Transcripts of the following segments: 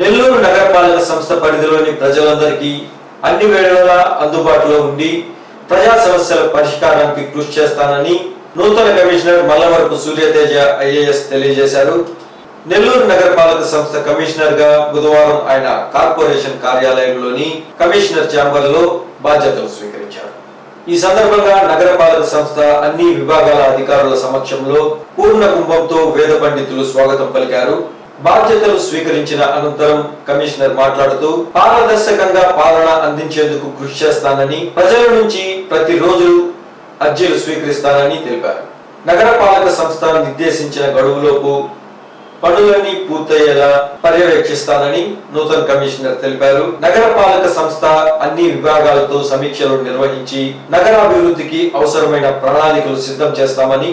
నెల్లూరు నగరపాలక సంస్థ పరిధిలోని ప్రజలందరికీ అన్ని వేళలా అందుబాటులో ఉండి ప్రజా సమస్యల పరిష్కారానికి కృషి చేస్తానని నూతన కమిషనర్ మల్లవరపు సూర్యతేజ ఐఏఎస్ తెలియజేశారు. నెల్లూరు నగరపాలక సంస్థ కమిషనర్గా బుధవారం ఆయన కార్పొరేషన్ కార్యాలయంలోని కమిషనర్ ఛాంబర్లో బాధ్యతలు స్వీకరించారు. ఈ సందర్భంగా నగరపాలక సంస్థ అన్ని విభాగాల అధికారుల సమక్షంలో పూర్ణ కుంభంతో వేద పండితులు స్వాగతం పలికారు. బాధ్యతలు స్వీకరించిన అనంతరం కమిషనర్ మాట్లాడుతూ పారదర్శకంగా పాలన అందించేందుకు కృషి చేస్తానని ప్రజల నుంచి ప్రతిరోజు అర్జీలు స్వీకరిస్తానని తెలిపారు. నగరపాలక సంస్థ నిర్దేశించిన గడువులోపు పనులన్నీ పూర్తయ్యేలా పర్యవేక్షిస్తానని నూతన కమిషనర్ తెలిపారు. నగరపాలక సంస్థ అన్ని విభాగాలతో సమీక్షలు నిర్వహించి నగరాభివృద్ధికి అవసరమైన ప్రణాళికలు సిద్ధం చేస్తామని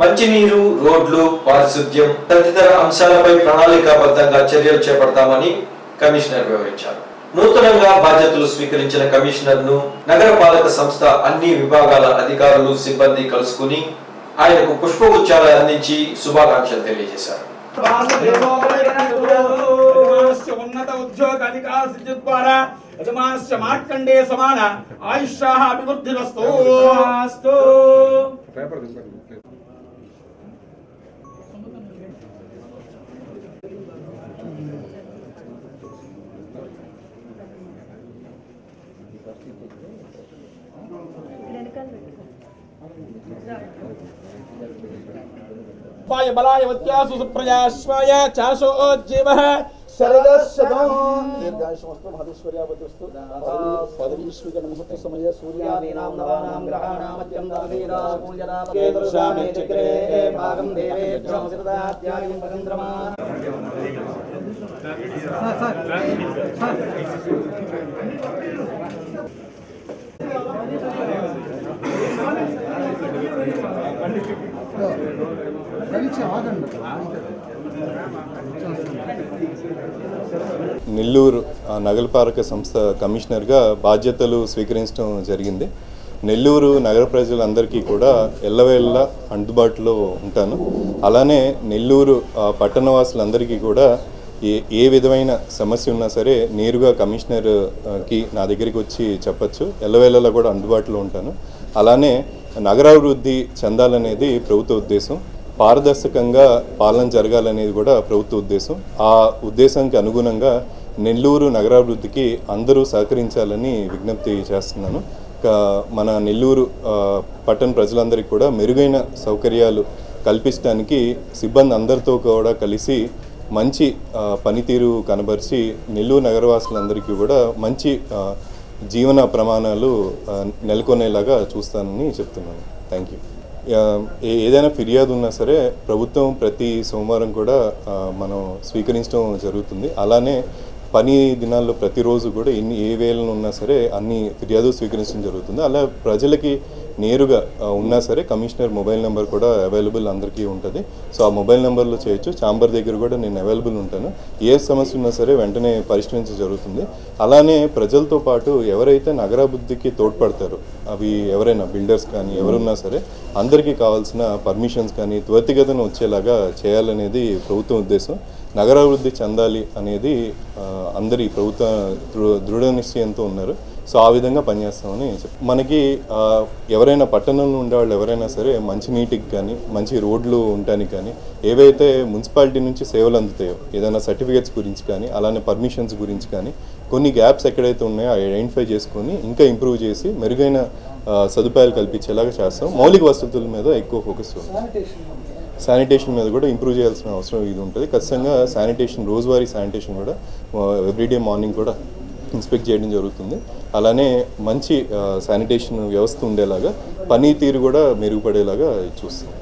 మంచినీరు రోడ్లు పారిశుద్ధ్యం తదితర అంశాలపై ప్రణాళికాబద్ధంగా చర్యలు చేపడతామని కమిషనర్ వివరించారు. నూతనంగా బాధ్యతలు స్వీకరించిన కమిషనర్ను నగరపాలక సంస్థ అన్ని విభాగాల అధికారులు సిబ్బంది కలుసుకుని ఆయనకు పుష్పగుచ్చాలు అందించి శుభాకాంక్షలు తెలియజేశారు. ఉన్నత ఉద్యోగ అధికార సిద్ధి ద్వారా యజమానస్య మార్కండే సమాన ఆయుష్యాः అభివృద్ధిరస్తు. पाय बलाय वत्यासु सुप्रजाश्वाय चाशो जीवः सर्वशतं निर्दाशमस्तु मधुश्वर्यावतिस्तु पदवीश्विकनमहत्वसमये सूर्यादीनां नवानां ग्रहाणामत्यन्तावेदापूजनापकेतृशामे चक्रे भागं देवेभ्यमसिरदात्यायं वगन्द्रमा Thank you. నెల్లూరు నగరపాలక సంస్థ కమిషనర్గా బాధ్యతలు స్వీకరించడం జరిగింది. నెల్లూరు నగర ప్రజలందరికీ కూడా ఎల్లవేళ్ళ అందుబాటులో ఉంటాను. అలానే నెల్లూరు పట్టణవాసులందరికీ కూడా ఏ ఏ విధమైన సమస్య ఉన్నా సరే నేరుగా కమిషనర్కి నా దగ్గరికి వచ్చి చెప్పచ్చు. ఎల్లవేళలా కూడా అందుబాటులో ఉంటాను. అలానే నగరాభివృద్ధి చెందాలనేది ప్రభుత్వ ఉద్దేశం. పారదర్శకంగా పాలన జరగాలనేది కూడా ప్రభుత్వ ఉద్దేశం. ఆ ఉద్దేశానికి అనుగుణంగా నెల్లూరు నగరాభివృద్ధికి అందరూ సహకరించాలని విజ్ఞప్తి చేస్తున్నాను. మన నెల్లూరు పట్టణ ప్రజలందరికీ కూడా మెరుగైన సౌకర్యాలు కల్పించడానికి సిబ్బంది అందరితో కూడా కలిసి మంచి పనితీరు కనబరిచి నెల్లూరు నగరవాసులందరికీ కూడా మంచి జీవన ప్రమాణాలు నెలకొనేలాగా చూస్తానని చెప్తున్నాను. థ్యాంక్ యూ ఏదైనా ఫిర్యాదు ఉన్నా సరే ప్రభుత్వం ప్రతి సోమవారం కూడా మనం స్వీకరించడం జరుగుతుంది. అలానే పని దినాల్లో ప్రతిరోజు కూడా ఎన్ని ఏ వేళను ఉన్నా సరే అన్ని ఫిర్యాదు స్వీకరించడం జరుగుతుంది. అలా ప్రజలకి నేరుగా ఉన్నా సరే కమిషనర్ మొబైల్ నెంబర్ కూడా అవైలబుల్ అందరికీ ఉంటుంది. సో ఆ మొబైల్ నెంబర్లో చేయొచ్చు. ఛాంబర్ దగ్గర కూడా నేను అవైలబుల్ ఉంటాను. ఏ సమస్య ఉన్నా సరే వెంటనే పరిష్కరించడం జరుగుతుంది. అలానే ప్రజలతో పాటు ఎవరైతే నగరాభివృద్ధికి తోడ్పడతారో అవి ఎవరైనా బిల్డర్స్ కానీ ఎవరున్నా సరే అందరికీ కావాల్సిన పర్మిషన్స్ కానీ త్వరితగతిన వచ్చేలాగా చేయాలనేది ప్రభుత్వం ఉద్దేశం. నగరాభివృద్ధి చెందాలి అనేది అందరి ప్రభుత్వ దృ- దృఢ నిశ్చయంతో ఉన్నారు. సో ఆ విధంగా పనిచేస్తామని చెప్పి మనకి ఎవరైనా పట్టణంలో ఉండే వాళ్ళు ఎవరైనా సరే మంచి నీటికి కానీ మంచి రోడ్లు ఉండటానికి కానీ ఏవైతే మున్సిపాలిటీ నుంచి సేవలు అందుతాయో ఏదైనా సర్టిఫికేట్స్ గురించి కానీ అలానే పర్మిషన్స్ గురించి కానీ కొన్ని గ్యాప్స్ ఎక్కడైతే ఉన్నాయో ఐడెంటిఫై చేసుకొని ఇంకా ఇంప్రూవ్ చేసి మెరుగైన సదుపాయాలు కల్పించేలాగా చేస్తాం. మౌలిక వసతుల మీద ఎక్కువ ఫోకస్ ఉంది. శానిటేషన్ మీద కూడా ఇంప్రూవ్ చేయాల్సిన అవసరం ఇది ఉంటుంది. ఖచ్చితంగా శానిటేషన్ రోజువారీ శానిటేషన్ కూడా ఎవ్రీడే మార్నింగ్ కూడా ఇన్స్పెక్ట్ చేయడం జరుగుతుంది. అలానే మంచి శానిటేషన్ వ్యవస్థ ఉండేలాగా పనితీరు కూడా మెరుగుపడేలాగా చూస్తుంది